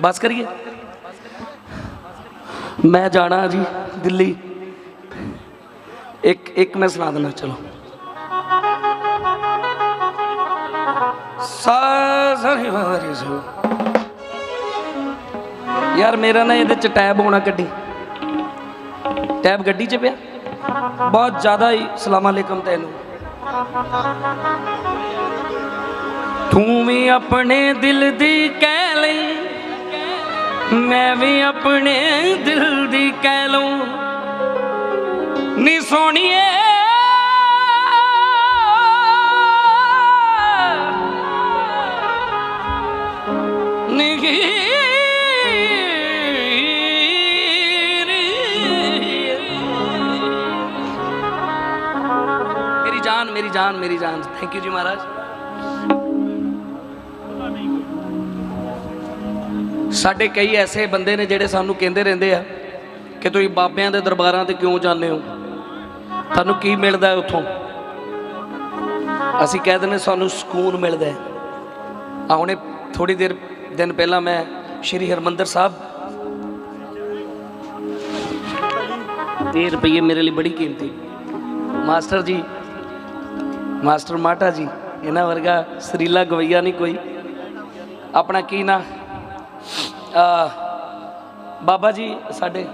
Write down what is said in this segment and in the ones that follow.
ਬਸ ਕਰੀਏ? ਮੈਂ ਜਾਣਾ ਜੀ, ਦਿੱਲੀ। ਇੱਕ ਇੱਕ ਮੈਂ ਸੁਣਾ ਦਿੰਦਾ, ਚਲੋ। ਸਾਜ਼ਰੀ ਵਾਰੀ ਸੋ। ਯਾਰ ਮੇਰਾ ਨਾ ਇਹਦੇ ਚ ਟੈਬ ਹੋਣਾ ਗੱਡੀ। ਟੈਬ ਗੱਡੀ ਚ ਪਿਆ। ਬਹੁਤ ਜ਼ਿਆਦਾ ਹੀ ਸਲਾਮ ਅਲੈਕਮ ਤੈਨੂੰ। ਤੂੰ ਵੀ ਆਪਣੇ ਦਿਲ ਦੀ ਕਹਿ ਲਈ। ਮੈਂ ਵੀ ਆਪਣੇ ਦਿਲ ਦੀ ਕਹਿ ਲਊ। ਨੀ ਸੋਣੀਏ। ਮੇਰੀ ਜਾਨ ਮੇਰੀ ਜਾਨ ਮੇਰੀ ਜਾਨ। ਥੈਂਕ ਯੂ ਜੀ ਮਹਾਰਾਜ। ਸਾਡੇ ਕਈ ਐਸੇ ਬੰਦੇ ਨੇ ਜਿਹੜੇ ਸਾਨੂੰ ਕਹਿੰਦੇ ਰਹਿੰਦੇ ਆ ਕਿ ਤੁਸੀਂ ਬਾਬਿਆਂ ਦੇ ਦਰਬਾਰਾਂ ਤੇ ਕਿਉਂ ਜਾਂਦੇ ਹੋ? ਤੁਹਾਨੂੰ ਕੀ ਮਿਲਦਾ ਹੈ ਉੱਥੋਂ? ਅਸੀਂ ਕਹਿ ਦਿੰਦੇ ਸਾਨੂੰ ਸਕੂਨ ਮਿਲਦਾ ਹੈ। ਆ ਹੁਣੇ ਥੋੜੀ ਦੇਰ, ਦਿਨ ਪਹਿਲਾਂ ਮੈਂ ਸ਼੍ਰੀ ਹਰਮੰਦਰ ਸਾਹਿਬ 30 ਰੁਪਏ ਮੇਰੇ ਲਈ ਬੜੀ ਕੀਮਤੀ। ਮਾਸਟਰ ਜੀ, ਮਾਸਟਰ ਮਾਟਾ ਜੀ, ਇਹਨਾਂ ਵਰਗਾ ਸਰੀਲਾ ਗਵਈਆ ਨਹੀਂ ਕੋਈ। ਆਪਣਾ ਕੀ ਨਾ? ਬਾਬਾ ਜੀ, ਸਾਡੇ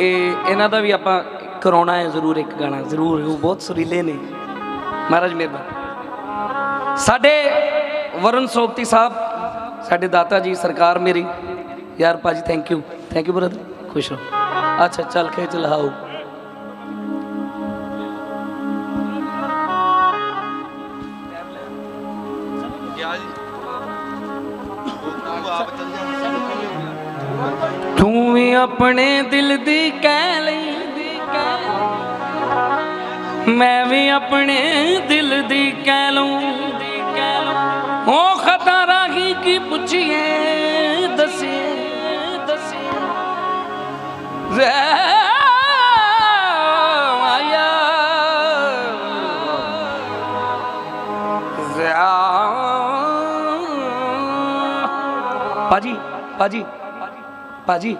ਇਹ, ਇਹਨਾਂ ਦਾ ਵੀ ਆਪਾਂ ਕਰਾਉਣਾ ਹੈ ਜ਼ਰੂਰ ਇੱਕ ਗਾਣਾ, ਜ਼ਰੂਰ, ਉਹ ਬਹੁਤ ਸੁਰੀਲੇ ਨੇ। ਮਹਾਰਾਜ ਮਿਹਰਬਾਨ। ਸਾਡੇ ਵਰੁਣ ਸੋਪਤੀ ਸਾਹਿਬ, ਸਾਡੇ ਦਾਤਾ ਜੀ, ਸਰਕਾਰ ਮੇਰੀ। ਯਾਰ ਭਾਜੀ thank you thank you brother ਖੁਸ਼ ਰਹੋ। ਅੱਛਾ, ਚੱਲ ਕੇ ਚਲਾਓ ਤੂੰ ਵੀ ਆਪਣੇ ਦਿਲ ਦੀ ਕਹਿ ਲਈ, ਦੀ ਕਹਿ ਮੈਂ ਵੀ ਆਪਣੇ ਦਿਲ ਦੀ ਕਹਿ ਲੂੰ ਦੀ ਕਹਿ ਉਹ ਖਤਾ ਰਾਹੀ ਕੀ ਪੁੱਛੀਏ, ਦਸੀਏ ਦਸੀਏ। ਜ਼ੈ ਆਇਆ। ਜ਼ੈ ਪਾਜੀ ਪਾਜੀ ਪਾਜੀ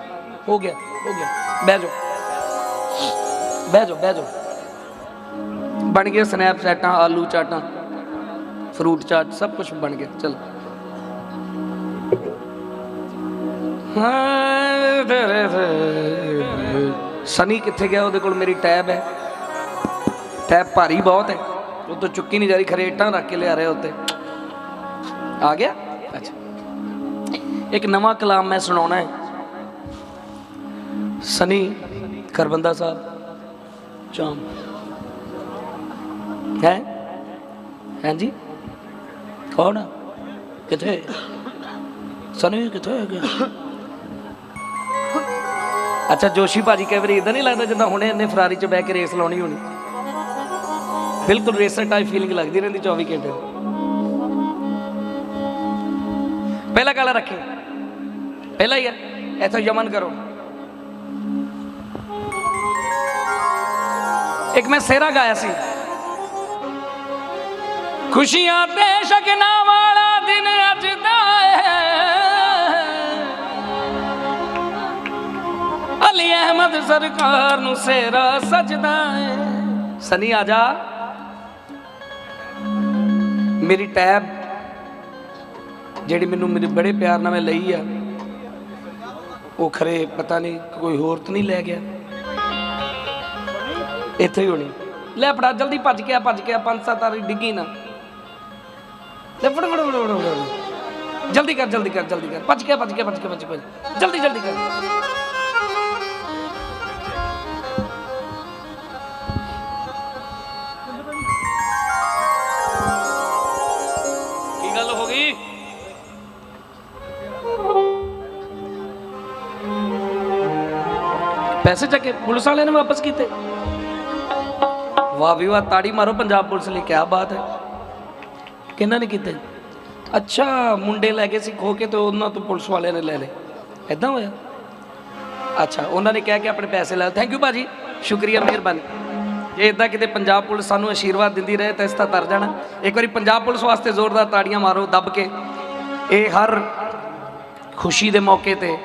ਹੋ ਗਿਆ ਹੋ ਗਿਆ। ਬਹਿ ਜਾਓ। ਬਹਿ ਜਾਓ ਬਹਿ ਜਾਓ। ਬਣ ਗਿਆ ਸਨੈਪਚੈਟਾਂ ਆਲੂ ਚਾਟਾਂ ਫਰੂਟ ਚਾਟ ਸਭ ਕੁਝ ਬਣ ਗਿਆ। ਚਲ। ਸਨੀ ਕਿੱਥੇ ਗਿਆ? ਉਹਦੇ ਕੋਲ ਮੇਰੀ ਟੈਬ ਹੈ। ਟੈਬ ਭਾਰੀ ਬਹੁਤ ਹੈ। ਉਹ ਤੋਂ ਚੁੱਕੀ ਨਹੀਂ ਜਾ ਰਹੀ, ਖਰੇਟਾਂ ਰੱਖ ਕੇ ਲਿਆ ਰਿਹਾ ਉੱਤੇ। ਆ ਗਿਆ? ਅੱਛਾ। ਇੱਕ ਨਵਾਂ ਕਲਾਮ ਮੈਂ ਸੁਣਾਉਣਾ ਹੈ। ਸਨੀ ਕਰਬੰਦਾ ਸਾਹਿਬ ਚਾਮ ਹੈ? ਹਾਂਜੀ ਕੌਣ? ਕਿੱਥੇ? ਸਨੀ ਕਿੱਥੇ ਹੈ ਗਿਆ ਅੱਛਾ, ਜੋਸ਼ੀ ਭਾਜੀ ਕਈ ਵਾਰੀ ਇਦਾਂ ਨਹੀਂ ਲੱਗਦਾ ਜਿੱਦਾਂ ਹੁਣੇ ਇਹਨੇ ਫਰਾਰੀ 'ਚ ਬਹਿ ਕੇ ਰੇਸ ਲਾਉਣੀ ਹੋਣੀ। ਬਿਲਕੁਲ ਰੇਸਰ ਟਾਈਪ ਫੀਲਿੰਗ ਲੱਗਦੀ ਰਹਿੰਦੀ 24 ਘੰਟੇ ਪਹਿਲਾ ਗਾਲਾ ਰੱਖੇ। ਪਹਿਲਾ ਹੀ ਹੈ ਇੱਥੋਂ ਯਮਨ ਕਰੋ ਇੱਕ ਮੈਂ ਸੇਰਾ ਗਾਇਆ ਸੀ ਖੁਸ਼ੀਆਂ ਤੇ ਸ਼ਗਨਾ ਵਾਲਾ ਦਿਨ ਅੱਜ ਦਾ ਹੈ ਅਲੀ ਅਹਿਮਦ ਸਰਕਾਰ ਨੂੰ ਸੇਰਾ ਸਜਦਾ ਹੈ ਸਨੀ ਆ ਜਾ ਮੇਰੀ ਟੈਬ ਜਿਹੜੀ ਮੈਨੂੰ ਮੇਰੇ ਬੜੇ ਪਿਆਰ ਨਾਲ ਮੈਂ ਲਈ ਆ ਉਹ ਖਰੇ ਪਤਾ ਨਹੀਂ, ਕੋਈ ਹੋਰ ਤਾਂ ਨਹੀਂ ਲੈ ਗਿਆ? ਇੱਥੇ ਹੀ ਹੋਣੀ। ਲੈ ਫੜਾ, ਜਲਦੀ ਭੱਜ ਕੇ ਆ, ਭੱਜ ਕੇ ਆ, ਪੰਜ ਸੱਤ ਵਾਰੀ ਡਿੱਗੀ ਨਾ। ਲੈ ਫੜ ਫੜ ਫੜ ਫੜ ਜਲਦੀ ਕਰ ਜਲਦੀ ਕਰ ਜਲਦੀ ਕਰ। ਭੱਜ ਕੇ ਭੱਜ ਕੇ ਭੱਜ ਕੇ ਭੱਜ ਕੇ ਜਲਦੀ ਜਲਦੀ ਕਰ। ਪੈਸੇ ਚੱਕੇ, ਪੁਲਿਸ ਵਾਲਿਆਂ ਨੇ ਵਾਪਸ ਕੀਤੇ। ਵਾਹ ਵੀ ਵਾਹ, ਤਾੜੀ ਮਾਰੋ, ਪੰਜਾਬ ਪੁਲਿਸ ਲਈ ਕੀ ਬਾਤ ਹੈ। ਕਿਹਨਾਂ ਨੇ ਕੀਤੇ? ਅੱਛਾ, ਮੁੰਡੇ ਲੈ ਕੇ ਸੀ ਖੋ ਕੇ ਤੇ ਉਹਨਾਂ ਤੋਂ ਪੁਲਿਸ ਵਾਲਿਆਂ ਨੇ ਲੈ ਲਏ। ਐਦਾਂ ਹੋਇਆ? ਅੱਛਾ, ਉਹਨਾਂ ਨੇ ਕਹਿ ਕੇ ਆਪਣੇ ਪੈਸੇ ਲੈ ਥੈਂਕ ਯੂ ਭਾਜੀ। ਸ਼ੁਕਰੀਆ, ਮਿਹਰਬਾਨੀ। ਜੇ ਇਦਾਂ ਕਿਤੇ ਪੰਜਾਬ ਪੁਲਿਸ ਸਾਨੂੰ ਆਸ਼ੀਰਵਾਦ ਦਿੰਦੀ ਰਹੇ ਤਾਂ ਇਸ ਤਾਂ ਤਰ ਜਾਣਾ। ਇੱਕ ਵਾਰੀ ਪੰਜਾਬ ਪੁਲਿਸ ਵਾਸਤੇ ਜ਼ੋਰਦਾਰ ਤਾੜੀਆਂ ਮਾਰੋ, ਦੱਬ ਕੇ। ਇਹ ਹਰ ਖੁਸ਼ੀ ਦੇ ਮੌਕੇ ਤੇ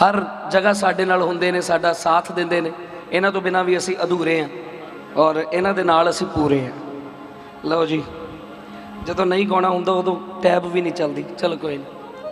ਹਰ ਜਗ੍ਹਾ ਸਾਡੇ ਨਾਲ ਹੁੰਦੇ ਨੇ, ਸਾਡਾ ਸਾਥ ਦਿੰਦੇ ਨੇ। ਇਹਨਾਂ ਤੋਂ ਬਿਨਾਂ ਵੀ ਅਸੀਂ ਅਧੂਰੇ ਹਾਂ ਔਰ ਇਹਨਾਂ ਦੇ ਨਾਲ ਅਸੀਂ ਪੂਰੇ ਹਾਂ। ਲਓ ਜੀ, ਜਦੋਂ ਨਹੀਂ ਗਾਉਣਾ ਹੁੰਦਾ ਉਦੋਂ ਟੈਬ ਵੀ ਨਹੀਂ ਚੱਲਦੀ। ਚਲੋ ਕੋਈ ਨਹੀਂ